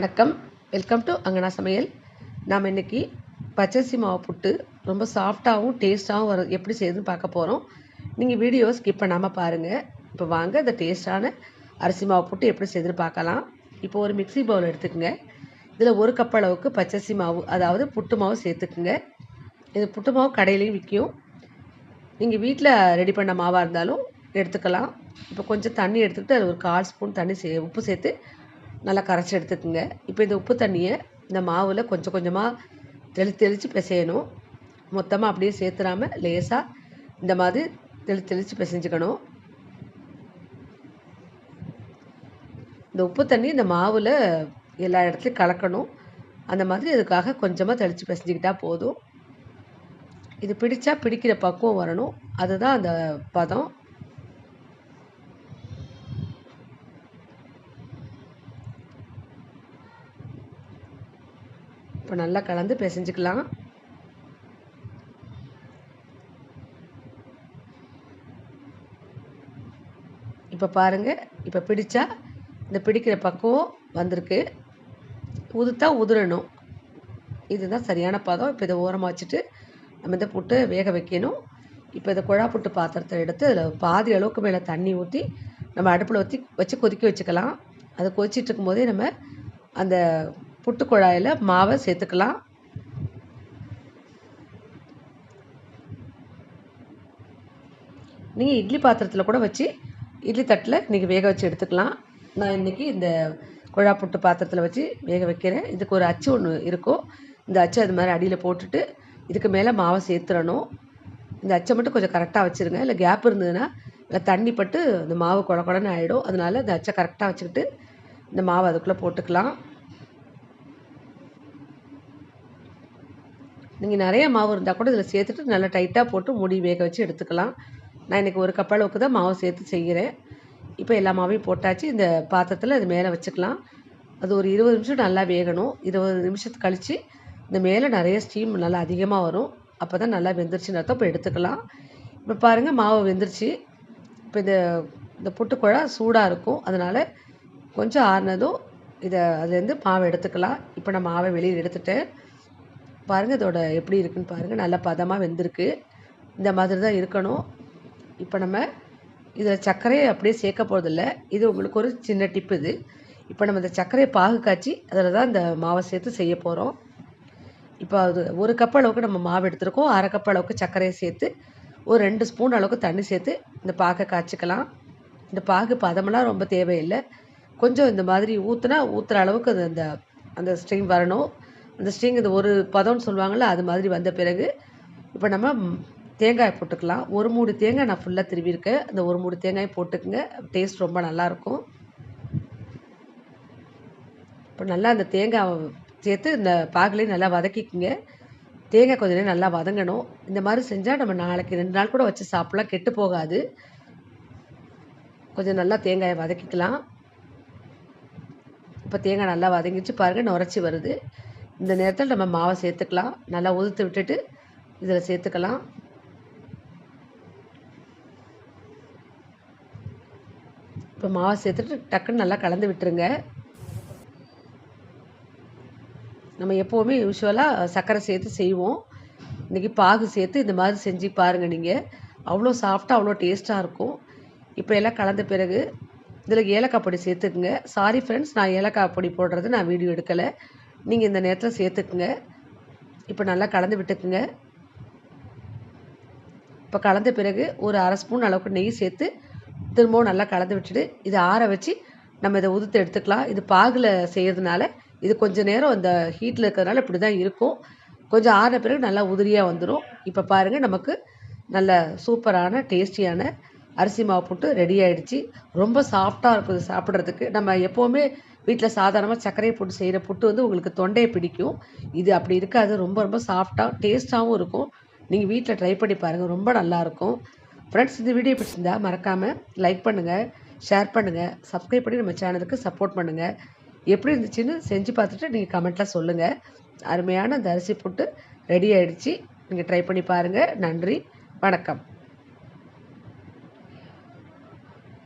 வணக்கம். Welcome to அங்கனா சமையல். நாம் இன்றைக்கி பச்சரிசி மாவு புட்டு ரொம்ப சாஃப்டாகவும் டேஸ்ட்டாகவும் வர எப்படி செய்யுதுன்னு பார்க்க போகிறோம் நீங்கள் வீடியோ ஸ்கிப் பண்ணாமல் பாருங்கள் இப்போ வாங்க இந்த டேஸ்ட்டான அரிசி மாவு புட்டு எப்படி செய்யுதுன்னு பார்க்கலாம். இப்போ ஒரு மிக்ஸி பவுல் எடுத்துக்கோங்க. இதில் ஒரு கப் அளவுக்கு பச்சரிசி மாவு அதாவது புட்டு மாவு சேர்த்துக்குங்க. இது புட்டு மாவு கடையிலையும் விற்கும். நீங்கள் வீட்டில் ரெடி பண்ண மாவாக இருந்தாலும் எடுத்துக்கலாம். இப்போ கொஞ்சம் தண்ணி எடுத்துக்கிட்டு அதில் ஒரு கால் ஸ்பூன் தண்ணி சே உப்பு சேர்த்து நல்லா கரைச்சி எடுத்துக்கோங்க. இப்போ இந்த உப்பு தண்ணியை இந்த மாவில் கொஞ்சம் கொஞ்சமாக தெளித்து தெளித்து பிசையணும். மொத்தமாக அப்படியே சேர்த்துடாமல் லேசாக இந்த மாதிரி தெளி தெளித்து பிசைஞ்சுக்கணும். இந்த உப்பு தண்ணி இந்த மாவில் எல்லா இடத்துலையும் கலக்கணும். அந்த மாதிரி அதுக்காக கொஞ்சமாக தெளித்து பிசைஞ்சிக்கிட்டால் போதும். இது பிடித்தா பிடிக்கிற பக்குவம் வரணும். அதுதான் அந்த பதம். இப்போ நல்லா கலந்து பிசைஞ்சுக்கலாம். இப்போ பாருங்கள் இப்போ பிடிச்சா இந்த பிடிக்கிற பக்குவம் வந்திருக்கு. உதுத்தா உதிரணும் இதுதான் சரியான பதம். இப்போ இதை ஓரமாக வச்சுட்டு நம்ம இந்த புட்டு வேக வைக்கணும். இப்போ இதை குழா புட்டு பாத்திரத்தை எடுத்து அதில் பாதி அளவுக்கு மேலே தண்ணி ஊற்றி நம்ம அடுப்பில் ஊற்றி வச்சு கொதிக்க வச்சுக்கலாம். அதை கொதிச்சிட்டு இருக்கும்போதே நம்ம அந்த புட்டு குழாயில் மாவை சேர்த்துக்கலாம். நீங்கள் இட்லி பாத்திரத்தில் கூட வச்சு இட்லி தட்டில் இன்றைக்கி வேக வச்சு எடுத்துக்கலாம். நான் இன்றைக்கி இந்த குழா புட்டு பாத்திரத்தில் வச்சு வேக வைக்கிறேன். இதுக்கு ஒரு அச்சு ஒன்று இருக்கும். இந்த அச்சு அது மாதிரி அடியில் போட்டுட்டு இதுக்கு மேலே மாவை சேர்த்துடணும். இந்த அச்சை மட்டும் கொஞ்சம் கரெக்டாக வச்சுருங்க. இல்லை கேப் இருந்ததுன்னா இல்லை தண்ணி பட்டு இந்த மாவு குழ குழன்னு ஆகிடும் அதனால இந்த அச்சை கரெக்டாக வச்சுக்கிட்டு இந்த மாவு அதுக்குள்ளே போட்டுக்கலாம். நீங்கள் நிறைய மாவு இருந்தால் கூட இதில் சேர்த்துட்டு நல்லா டைட்டாக போட்டு முடி வேக வச்சு எடுத்துக்கலாம். நான் இன்றைக்கி ஒரு கப் அளவுக்கு தான் மாவு சேர்த்து செய்கிறேன் இப்போ எல்லா மாவையும் போட்டாச்சு. இந்த பாத்திரத்தில் அது மேலே வச்சுக்கலாம். அது ஒரு இருபது நிமிஷம் நல்லா வேகணும். இருபது நிமிஷத்துக்கு கழித்து இந்த மேலே நிறைய ஸ்டீம் நல்லா அதிகமாக வரும். அப்போ தான் நல்லா வெந்துருச்சுன்னு அர்த்தம். இப்போ எடுத்துக்கலாம். இப்போ பாருங்கள் மாவு வெந்துருச்சு. இப்போ இந்த இந்த புட்டுக்குழா சூடாக இருக்கும். அதனால் கொஞ்சம் ஆறுனதும் இதை அதுலேருந்து மாவை எடுத்துக்கலாம். இப்போ நான் மாவை வெளியில் எடுத்துட்டேன். பாருங்கள் இதோட எப்படி இருக்குன்னு பாருங்கள் நல்லா பதமாக வெந்திருக்கு. இந்த மாதிரி தான் இருக்கணும். இப்போ நம்ம இதில் சர்க்கரையை அப்படியே சேர்க்க போகிறதில்ல இது உங்களுக்கு ஒரு சின்ன டிப்பு இது. இப்போ நம்ம இந்த சர்க்கரையை பாகு காய்ச்சி அதில் தான் இந்த மாவை சேர்த்து செய்ய போகிறோம் இப்போ அது ஒரு கப் அளவுக்கு நம்ம மாவு எடுத்துருக்கோம். அரை கப் அளவுக்கு சர்க்கரையை சேர்த்து ஒரு ரெண்டு ஸ்பூன் அளவுக்கு தண்ணி சேர்த்து இந்த பாகை காய்ச்சிக்கலாம். இந்த பாகு பதமெல்லாம் ரொம்ப தேவையில்லை. கொஞ்சம் இந்த மாதிரி ஊற்றுனா ஊற்றுற அளவுக்கு அது அந்த அந்த ஸ்ட்ரீம் வரணும். அந்த ஸ்ட்ரிங் இந்த ஒரு பதம்னு சொல்லுவாங்கள்ல அது மாதிரி வந்த பிறகு இப்போ நம்ம தேங்காய் போட்டுக்கலாம். ஒரு மூடு தேங்காய் நான் ஃபுல்லாக திருவியிருக்கேன் அந்த ஒரு மூடு தேங்காய் போட்டுக்குங்க. டேஸ்ட் ரொம்ப நல்லாயிருக்கும். இப்போ நல்லா அந்த தேங்காய் சேர்த்து இந்த பாகுலேயும் நல்லா வதக்கிக்குங்க. தேங்காய் கொஞ்ச நேரம் நல்லா வதங்கணும். இந்த மாதிரி செஞ்சால் நம்ம நாளைக்கு ரெண்டு நாள் கூட வச்சு சாப்பிட்லாம். கெட்டு போகாது. கொஞ்சம் நல்லா தேங்காயை வதக்கிக்கலாம். இப்போ தேங்காய் நல்லா வதங்கிச்சு பாருங்கள் நுரைச்சி வருது. இந்த நேரத்தில் நம்ம மாவை சேர்த்துக்கலாம். நல்லா உதுத்து விட்டுட்டு இதில் சேர்த்துக்கலாம். இப்போ மாவை சேர்த்துட்டு டக்குன்னு நல்லா கலந்து விட்டுருங்க. நம்ம எப்போவுமே யூஸ்வலாக சர்க்கரை சேர்த்து செய்வோம். இன்றைக்கி பாகு சேர்த்து இந்த மாதிரி செஞ்சு பாருங்கள் நீங்கள் அவ்வளோ சாஃப்டாக அவ்வளோ டேஸ்ட்டாக இருக்கும். இப்போ எல்லாம் கலந்த பிறகு இதில் ஏலக்காய் பொடி சேர்த்துக்குங்க. சாரி ஃப்ரெண்ட்ஸ் நான் ஏலக்காய் பொடி போடுறது நான் வீடியோ எடுக்கலை. நீங்கள் இந்த நேரத்தில் சேர்த்துக்குங்க. இப்போ நல்லா கலந்து விட்டுக்குங்க. இப்போ கலந்த பிறகு ஒரு அரை ஸ்பூன் அளவுக்கு நெய் சேர்த்து திரும்பவும் நல்லா கலந்து விட்டுட்டு இதை ஆற வச்சு நம்ம இதை உதுத்து எடுத்துக்கலாம். இது பாகில் செய்கிறதுனால இது கொஞ்சம் நேரம் அந்த ஹீட்டில் இருக்கிறதுனால இப்படி தான் இருக்கும். கொஞ்சம் ஆறின பிறகு நல்லா உதிரியாக வந்துடும் இப்போ பாருங்கள் நமக்கு நல்ல சூப்பரான டேஸ்டியான அரிசி மாவு போட்டு ரெடி ஆகிடுச்சி ரொம்ப சாஃப்டாக இருக்குது சாப்பிட்றதுக்கு. நம்ம எப்போவுமே வீட்டில் சாதாரணமாக சர்க்கரையை போட்டு செய்கிற புட்டு வந்து உங்களுக்கு தொண்டையை பிடிக்கும். இது அப்படி இருக்காது. ரொம்ப ரொம்ப சாஃப்டாக டேஸ்ட்டாகவும் இருக்கும். நீங்கள் வீட்டில் ட்ரை பண்ணி பாருங்கள் ரொம்ப நல்லாயிருக்கும் ஃப்ரெண்ட்ஸ் இந்த வீடியோ பிடிச்சிருந்தா மறக்காமல் லைக் பண்ணுங்கள் ஷேர் பண்ணுங்கள் சப்ஸ்கிரைப் பண்ணி நம்ம சேனலுக்கு சப்போர்ட் பண்ணுங்கள் எப்படி இருந்துச்சுன்னு செஞ்சு பார்த்துட்டு நீங்கள் கமெண்ட்டில் சொல்லுங்கள் அருமையான இந்த அரிசி புட்டு ரெடி ஆகிடுச்சு நீங்கள் ட்ரை பண்ணி பாருங்கள் நன்றி வணக்கம்.